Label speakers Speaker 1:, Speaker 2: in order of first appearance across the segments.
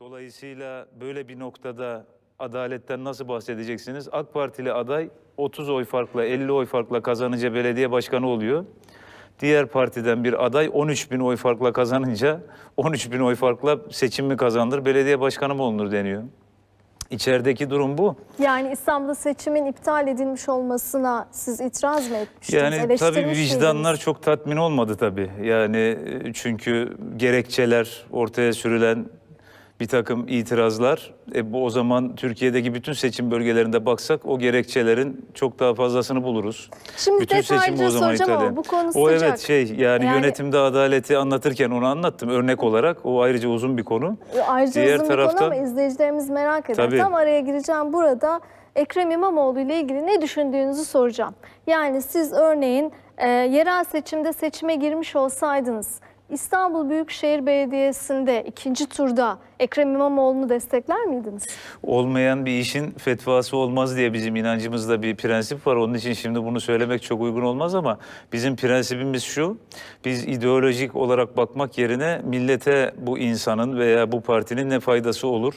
Speaker 1: Dolayısıyla böyle bir noktada adaletten nasıl bahsedeceksiniz? AK Partili aday 30 oy farkla, 50 oy farkla kazanınca belediye başkanı oluyor. Diğer partiden bir aday 13 bin oy farkla kazanınca 13 bin oy farkla seçim mi kazandır, belediye başkanı mı olunur deniyor. İçerideki durum bu.
Speaker 2: Yani İstanbul'da seçimin iptal edilmiş olmasına siz itiraz mı etmiştiniz?
Speaker 1: Yani tabii vicdanlar çok tatmin olmadı tabii. Yani e, çünkü gerekçeler ortaya sürülen bir takım itirazlar. E, bu o zaman Türkiye'deki bütün seçim bölgelerinde baksak o gerekçelerin çok daha fazlasını buluruz.
Speaker 2: Şimdi
Speaker 1: bütün seçim o zaman
Speaker 2: soracağım ama bu konu
Speaker 1: O
Speaker 2: sıcak.
Speaker 1: evet şey yani,
Speaker 2: Yani-
Speaker 1: yönetimde adaleti anlatırken onu anlattım örnek olarak. O ayrıca uzun bir konu.
Speaker 2: Ayrıca
Speaker 1: Diğer
Speaker 2: uzun bir
Speaker 1: taraftan-
Speaker 2: konu ama izleyicilerimiz merak eder.
Speaker 1: Tabii.
Speaker 2: Tam araya gireceğim burada. Ekrem İmamoğlu ile ilgili ne düşündüğünüzü soracağım. Yani siz örneğin e, yerel seçimde seçime girmiş olsaydınız İstanbul Büyükşehir Belediyesi'nde ikinci turda Ekrem İmamoğlu'nu destekler miydiniz?
Speaker 1: olmayan bir işin fetvası olmaz diye bizim inancımızda bir prensip var. Onun için şimdi bunu söylemek çok uygun olmaz ama bizim prensibimiz şu. Biz ideolojik olarak bakmak yerine millete bu insanın veya bu partinin ne faydası olur?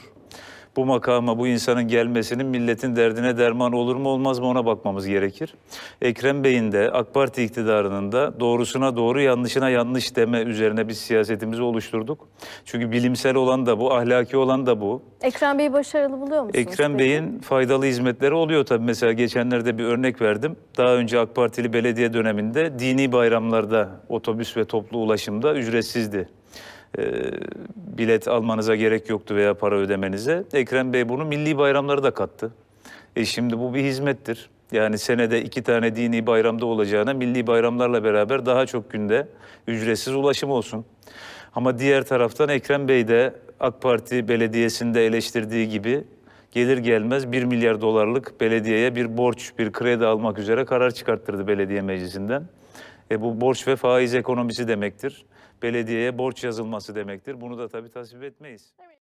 Speaker 1: Bu makama bu insanın gelmesinin milletin derdine derman olur mu olmaz mı ona bakmamız gerekir. Ekrem Bey'in de AK Parti iktidarının da doğrusuna doğru yanlışına yanlış deme üzerine biz siyasetimizi oluşturduk. Çünkü bilimsel olan da bu, ahlaki olan da bu.
Speaker 2: Ekrem Bey'i başarılı buluyor musunuz?
Speaker 1: Ekrem? Bey'in faydalı hizmetleri oluyor tabii. Mesela geçenlerde bir örnek verdim. Daha önce AK Partili belediye döneminde dini bayramlarda otobüs ve toplu ulaşımda ücretsizdi. Ee, bilet almanıza gerek yoktu veya para ödemenize. Ekrem Bey bunu milli bayramları da kattı. E şimdi bu bir hizmettir. Yani senede iki tane dini bayramda olacağına milli bayramlarla beraber daha çok günde ücretsiz ulaşım olsun. Ama diğer taraftan Ekrem Bey de AK Parti belediyesinde eleştirdiği gibi gelir gelmez 1 milyar dolarlık belediyeye bir borç, bir kredi almak üzere karar çıkarttırdı belediye meclisinden. E bu borç ve faiz ekonomisi demektir. Belediyeye borç yazılması demektir. Bunu da tabii tasvip etmeyiz.